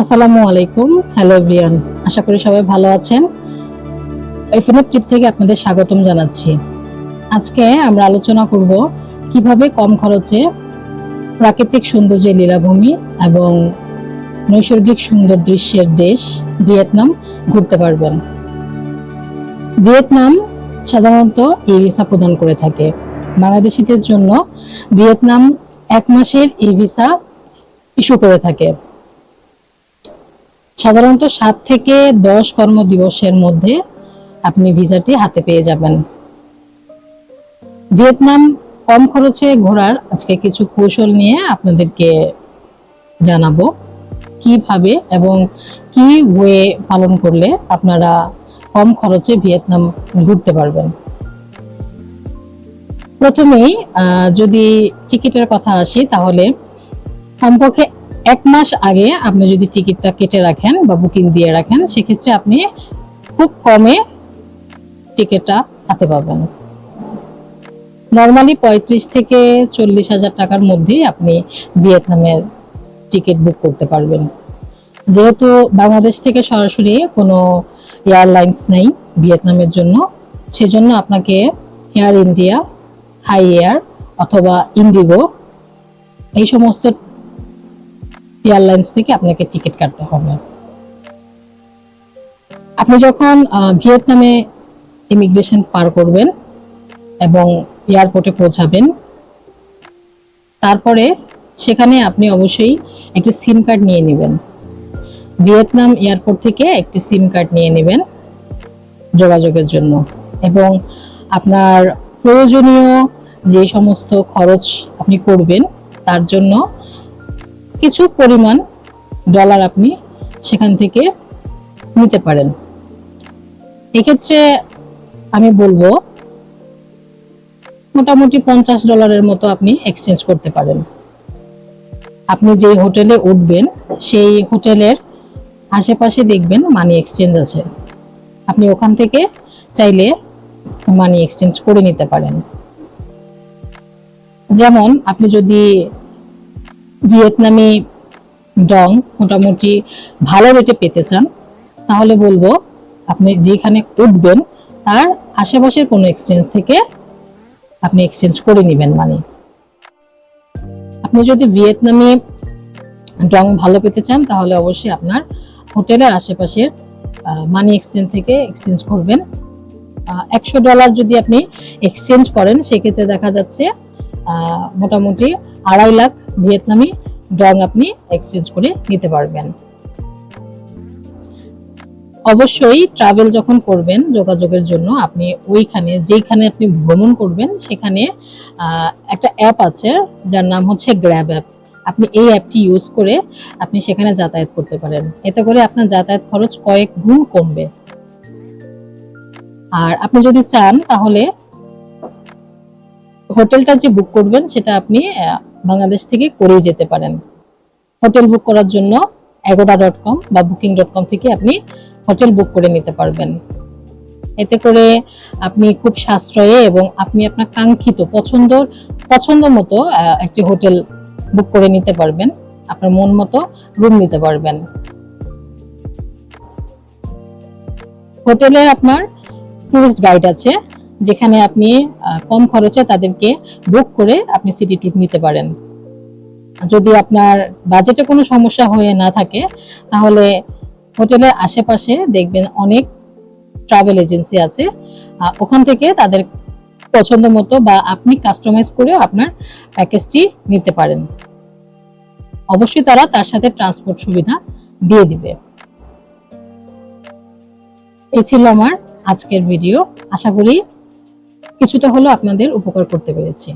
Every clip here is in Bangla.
আসসালামু আলাইকুম। হ্যালো এভরিয়ান আশা করি সবাই ভালো আছেন। এফএনএফ ট্রিপ থেকে আপনাদের স্বাগতম জানাচ্ছি। আজকে আমরা আলোচনা করব কীভাবে কম খরচে প্রাকৃতিক সৌন্দর্যের লীলাভূমি এবং নৈসর্গিক সুন্দর দৃশ্যের দেশ ভিয়েতনাম ঘুরতে পারবেন। ভিয়েতনাম সাধারণত ই ভিসা প্রদান করে থাকে। বাংলাদেশিদের জন্য ভিয়েতনাম এক মাসের ই ভিসা ইস্যু করে থাকে। সাধারণত সাত থেকে দশ কর্মদিবসের মধ্যে আপনি ভিসাটি হাতে পেয়ে যাবেন। ভিয়েতনাম কম খরচে ঘোরার আজকে কিছু কৌশল নিয়ে আপনাদেরকে জানাব। কীভাবে এবং কি ওয়ে পালন করলে আপনারা কম খরচে ভিয়েতনাম ঘুরতে পারবেন? প্রথমেই যদি টিকিটের কথা আসি, তাহলে কমপক্ষে এক মাস আগে আপনি যদি টিকিটটা কেটে রাখেন বা বুকিং দিয়ে রাখেন, সেক্ষেত্রে আপনি খুব কমে টিকিটটা হাতে পাবেন। নর্মালি পঁয়ত্রিশ থেকে চল্লিশ হাজার টাকার মধ্যেই আপনি ভিয়েতনামের টিকিট বুক করতে পারবেন। যেহেতু বাংলাদেশ থেকে সরাসরি কোনো এয়ারলাইন্স নেই ভিয়েতনামের জন্য, সেজন্য আপনাকে এয়ার ইন্ডিয়া হাই এয়ার অথবা ইন্ডিগো এই সমস্ত এয়ারলাইন্স থেকে আপনাকে টিকিট কাটতে হবে। আপনি যখন ভিয়েতনামে ইমিগ্রেশন পার করবেন এবং এয়ারপোর্টে পৌঁছাবেন, তারপরে সেখানে আপনি অবশ্যই একটি সিম কার্ড নিয়ে নেবেন। ভিয়েতনাম এয়ারপোর্ট থেকে একটি সিম কার্ড নিয়ে নেবেন যোগাযোগের জন্য এবং আপনার প্রয়োজনীয় যে সমস্ত খরচ আপনি করবেন, তার জন্য কিছু পরিমাণ ডলার আপনি সেখান থেকে নিতে পারেন। এক্ষেত্রে আমি বলব, মোটামুটি পঞ্চাশ ডলারের মতো আপনি এক্সচেঞ্জ করতে পারেন। আপনি যে হোটেলে উঠবেন, সেই হোটেলের আশেপাশে দেখবেন মানি এক্সচেঞ্জ আছে। আপনি ওখান থেকে চাইলে মানি এক্সচেঞ্জ করে নিতে পারেন। যেমন আপনি যদি ভিয়েতনামি ডং মোটামুটি ভালো রেটে পেতে চান, তাহলে বলব আপনি যেখানে উঠবেন তার আশেপাশের কোনো এক্সচেঞ্জ থেকে আপনি এক্সচেঞ্জ করে নেবেন মানে আপনি যদি ভিয়েতনামি ডং ভালো পেতে চান, তাহলে অবশ্যই আপনার হোটেলের আশেপাশের মানি এক্সচেঞ্জ থেকে এক্সচেঞ্জ করবেন। একশো ডলার যদি আপনি এক্সচেঞ্জ করেন, সেক্ষেত্রে দেখা যাচ্ছে মোটামুটি আড়াই লাখ ভিয়েতনামি ডং আপনি এক্সচেঞ্জ করে নিতে পারবেন। অবশ্যই ট্রাভেল যখন করবেন যোগাযোগের জন্য আপনি ওইখানে, যেইখানে আপনি ভ্রমণ করবেন, সেখানে একটা অ্যাপ আছে যার নাম হচ্ছে গ্র্যাব অ্যাপ আপনি এই অ্যাপটি ইউজ করে আপনি সেখানে যাতায়াত করতে পারেন। এতে করে আপনার যাতায়াত খরচ কয়েক গুণ কমবে। আর আপনি যদি চান তাহলে হোটেলটা যে বুক করবেন সেটা আপনি বাংলাদেশ থেকে করেই যেতে পারেন। হোটেল বুক করার জন্য এগোডা ডট কম বা বুকিং ডট কম থেকে আপনি হোটেল বুক করে নিতে পারবেন। এতে করে আপনি খুব সাশ্রয়ে এবং আপনি আপনার কাঙ্ক্ষিত পছন্দ পছন্দ মতো একটি হোটেল বুক করে নিতে পারবেন। আপনার মন মতো রুম নিতে পারবেন। হোটেলে আপনার টুরিস্ট গাইড আছে। যেখানে আপনি কম খরচে তাদেরকে বুক করে আপনি সিটি ট্যুর নিতে পারেন। যদি আপনার বাজেটে কোনো সমস্যা হয়ে না থাকে, তাহলে হোটেলের আশেপাশে দেখবেন অনেক ট্রাভেল এজেন্সি আছে। ওখান থেকে তাদের পছন্দ মতো বা আপনি কাস্টমাইজ করেও আপনার প্যাকেজটি নিতে পারেন। অবশ্যই তারা তার সাথে ট্রান্সপোর্ট সুবিধা দিয়ে দিবে। এই ছিল আমার আজকের ভিডিও আশা করি কিছুটা হলেও আপনাদের উপকার করতে পেরেছি।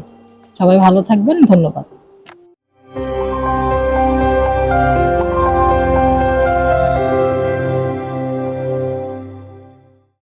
সবাই ভালো থাকবেন ধন্যবাদ।